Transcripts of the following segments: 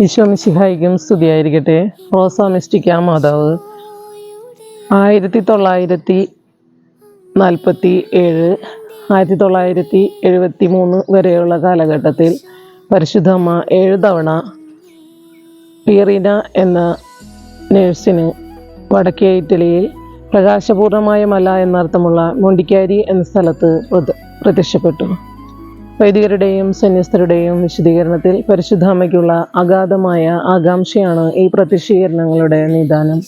ഈശോമിശിഹായിക്കും സ്തുതിയായിരിക്കട്ടെ. റോസാ മിസ്റ്റിക്ക മാതാവ്. ആയിരത്തി തൊള്ളായിരത്തി നാൽപ്പത്തി ഏഴ് ആയിരത്തി തൊള്ളായിരത്തി എഴുപത്തി മൂന്ന് വരെയുള്ള കാലഘട്ടത്തിൽ പരിശുദ്ധമ്മ ഏഴ് തവണ പീറിന എന്ന നേഴ്സിന് വടക്കേ ഇറ്റലിയിൽ പ്രകാശപൂർണമായ മല എന്നർത്ഥമുള്ള മൊണ്ടിക്കാരി എന്ന സ്ഥലത്ത് പ്രത- പ്രത്യക്ഷപ്പെട്ടു. വൈദികരുടെയും സന്യസ്തരുടെയും വിശദീകരണത്തിൽ പരിശുദ്ധാമ്മയ്ക്കുള്ള അഗാധമായ ആകാംക്ഷയാണ് ഈ പ്രതിഷീകരണങ്ങളുടെ നിദാനം.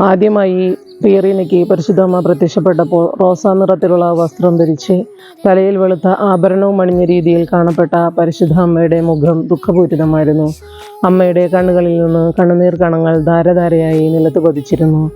ആദ്യമായി പിയറീനയ്ക്ക് പരിശുദ്ധമ്മ പ്രത്യക്ഷപ്പെട്ടപ്പോൾ റോസാ നിറത്തിലുള്ള വസ്ത്രം ധരിച്ച് തലയിൽ വെളുത്ത ആഭരണവും അണിഞ്ഞ രീതിയിൽ കാണപ്പെട്ട പരിശുദ്ധ അമ്മയുടെ മുഖം ദുഃഖപൂരിതമായിരുന്നു. അമ്മയുടെ കണ്ണുകളിൽ നിന്ന് കണ്ണുനീർ കണങ്ങൾ ധാരധാരയായി നിലത്ത് പതിച്ചിരുന്നു.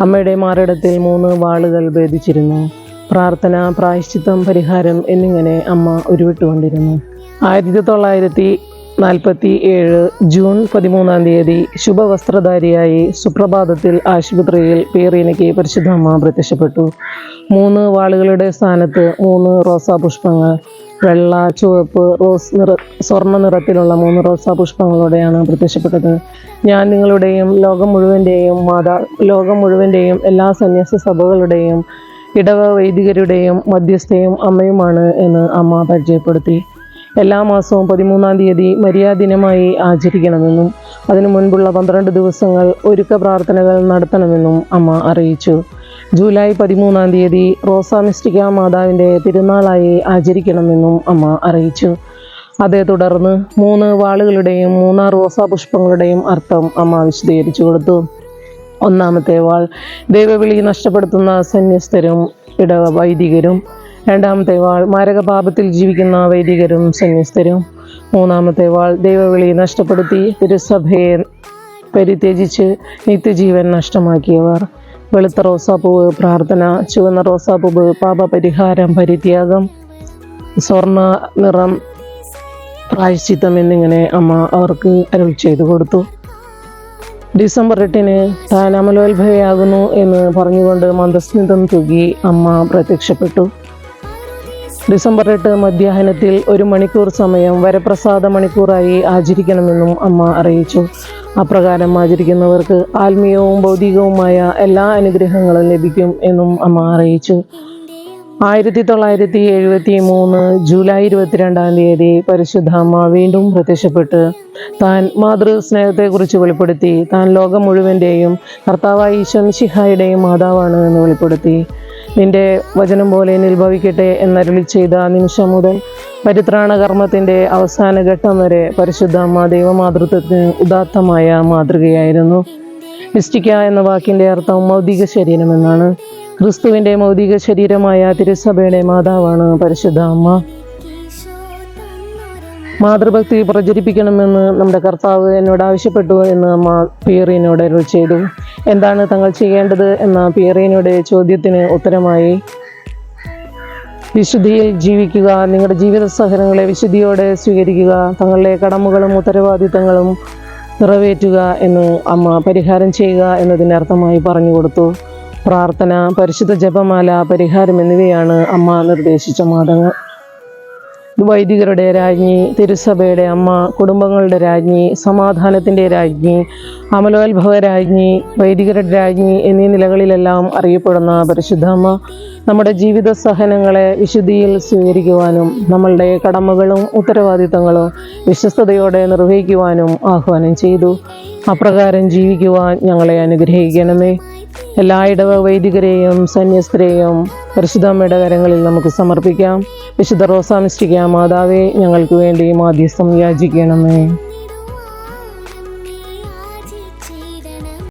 അമ്മയുടെ മാറിടത്തിൽ മൂന്ന് വാളുകൾ ഭേദിച്ചിരുന്നു. പ്രാർത്ഥന പ്രായശ്ചിത്തം പരിഹാരം എന്നിങ്ങനെ അമ്മ ഉരുവിട്ടുകൊണ്ടിരുന്നു. ആയിരത്തി തൊള്ളായിരത്തി നാൽപ്പത്തി ഏഴ് ജൂൺ പതിമൂന്നാം തീയതി ശുഭവസ്ത്രധാരിയായി സുപ്രഭാതത്തിൽ ആശുപത്രിയിൽ പേറീനയ്ക്ക് പരിശുദ്ധ അമ്മ പ്രത്യക്ഷപ്പെട്ടു. മൂന്ന് വാളുകളുടെ സ്ഥാനത്ത് മൂന്ന് റോസാ പുഷ്പങ്ങൾ വെള്ള ചുവപ്പ് റോസ് നിറ സ്വർണ നിറത്തിലുള്ള മൂന്ന് റോസാ പുഷ്പങ്ങളോടെയാണ് പ്രത്യക്ഷപ്പെട്ടത്. ഞാൻ നിങ്ങളുടെയും ലോകം മുഴുവന്റെയും മാതാ ലോകം മുഴുവന്റെയും എല്ലാ സന്യാസ സഭകളുടെയും ഇടവ വൈദികരുടെയും മധ്യസ്ഥയും അമ്മയുമാണ് എന്ന് അമ്മ പരിചയപ്പെടുത്തി. എല്ലാ മാസവും പതിമൂന്നാം തീയതി മരിയാ ദിനമായി ആചരിക്കണമെന്നും അതിനു മുൻപുള്ള പന്ത്രണ്ട് ദിവസങ്ങൾ ഒരുക്ക പ്രാർത്ഥനകൾ നടത്തണമെന്നും അമ്മ അറിയിച്ചു. ജൂലൈ പതിമൂന്നാം തീയതി റോസാ മിസ്റ്റിക്ക മാതാവിന്റെ തിരുനാളായി ആചരിക്കണമെന്നും അമ്മ അറിയിച്ചു. അതേ തുടർന്ന് മൂന്ന് വാളുകളുടെയും മൂന്നാർ റോസാ പുഷ്പങ്ങളുടെയും അർത്ഥം അമ്മ വിശദീകരിച്ചു കൊടുത്തു. ഒന്നാമത്തെ വാൾ. ദൈവവിളി നഷ്ടപ്പെടുത്തുന്ന സന്യസ്തരും ഇടവ വൈദികരും. രണ്ടാമത്തെ വാൾ മാരകപാപത്തിൽ ജീവിക്കുന്ന വൈദികരും സന്യസ്തരും. മൂന്നാമത്തെ വാൾ ദൈവവിളി നഷ്ടപ്പെടുത്തി തിരുസഭയെ പരിത്യജിച്ച് നിത്യജീവൻ നഷ്ടമാക്കിയവർ. വെളുത്ത റോസാപ്പൂവ് പ്രാർത്ഥന. ചുവന്ന റോസാപ്പൂവ് പാപപരിഹാരം പരിത്യാഗം. സ്വർണ നിറം പ്രായശ്ചിത്തം എന്നിങ്ങനെ അമ്മ അവർക്ക് അരുൾ ചെയ്തു കൊടുത്തു. ഡിസംബർ എട്ടിന് താൻ അമലോത്ഭവയാകുന്നു എന്ന് പറഞ്ഞുകൊണ്ട് മന്ദസ്മിതം തൂകി അമ്മ പ്രത്യക്ഷപ്പെട്ടു. ഡിസംബർ എട്ട് മധ്യാഹ്നത്തിൽ ഒരു മണിക്കൂർ സമയം വരപ്രസാദ മണിക്കൂറായി ആചരിക്കണമെന്നും അമ്മ അറിയിച്ചു. അപ്രകാരം ആചരിക്കുന്നവർക്ക് ആത്മീയവും ഭൗതികവുമായ എല്ലാ അനുഗ്രഹങ്ങളും ലഭിക്കും എന്നും അമ്മ അറിയിച്ചു. ആയിരത്തി തൊള്ളായിരത്തി എഴുപത്തി മൂന്ന് ജൂലൈ ഇരുപത്തിരണ്ടാം തീയതി പരിശുദ്ധ അമ്മ വീണ്ടും പ്രത്യക്ഷപ്പെട്ട് താൻ മാതൃസ്നേഹത്തെക്കുറിച്ച് വെളിപ്പെടുത്തി. താൻ ലോകം മുഴുവന്റെയും കർത്താവായ ഈശ്വൻ ശിഹായുടെയും മാതാവാണ് എന്ന് വെളിപ്പെടുത്തി. നിന്റെ വചനം പോലെ നിൽഭവിക്കട്ടെ എന്നരുളി ചെയ്ത നിമിഷം മുതൽ പരിത്രാണ കർമ്മത്തിന്റെ അവസാന ഘട്ടം വരെ പരിശുദ്ധ അമ്മ ദൈവമാതൃത്വത്തിന് ഉദാത്തമായ മാതൃകയായിരുന്നു. മിസ്റ്റിക്ക എന്ന വാക്കിന്റെ അർത്ഥം ഭൗതിക ശരീരം എന്നാണ് ക്രിസ്തുവിന്റെ മൗതിക ശരീരമായ തിരുസഭയുടെ മാതാവാണ് പരിശുദ്ധ അമ്മ. മാതൃഭക്തി പ്രചരിപ്പിക്കണമെന്ന് നമ്മുടെ കർത്താവ് എന്നോട് ആവശ്യപ്പെട്ടു എന്ന് അമ്മ പിയറിനോട് അരുൾ ചെയ്തു. എന്താണ് തങ്ങൾ ചെയ്യേണ്ടത് എന്ന പിയറിനോട് ചോദ്യത്തിന് ഉത്തരമായി. വിശുദ്ധിയിൽ ജീവിക്കുക നിങ്ങളുടെ ജീവിത സഹനങ്ങളെ വിശുദ്ധിയോടെ സ്വീകരിക്കുക തങ്ങളുടെ കടമകളും ഉത്തരവാദിത്തങ്ങളും നിറവേറ്റുക എന്ന് അമ്മ പരിഹാരം ചെയ്യുക എന്നതിന് അർത്ഥമായി പറഞ്ഞു കൊടുത്തു. പ്രാർത്ഥന പരിശുദ്ധ ജപമാല പരിഹാരം എന്നിവയാണ് അമ്മ നിർദ്ദേശിച്ച മാതങ്ങൾ. വൈദികരുടെ രാജ്ഞി തിരുസഭയുടെ അമ്മ കുടുംബങ്ങളുടെ രാജ്ഞി സമാധാനത്തിന്റെ രാജ്ഞി അമലോത്ഭവ രാജ്ഞി വൈദികരുടെ രാജ്ഞി എന്നീ നിലകളിലെല്ലാം അറിയപ്പെടുന്ന പരിശുദ്ധ അമ്മ നമ്മുടെ ജീവിത സഹനങ്ങളെ വിശുദ്ധിയിൽ സ്വീകരിക്കുവാനും നമ്മളുടെ കടമകളും ഉത്തരവാദിത്തങ്ങളും വിശ്വസ്തയോടെ നിർവഹിക്കുവാനും ആഹ്വാനം ചെയ്തു. അപ്രകാരം ജീവിക്കുവാൻ ഞങ്ങളെ അനുഗ്രഹിക്കണമേ. എല്ലാ ഇടവ വൈദികരെയും സന്യസ്തരെയും പരിശുദ്ധമ്മയുടെ കരങ്ങളിൽ നമുക്ക് സമർപ്പിക്കാം. വിശുദ്ധ റോസാമിസ്റ്റിക്ക മാതാവേ ഞങ്ങൾക്ക് വേണ്ടി മാധ്യസ്ഥം യാചിക്കണമേ.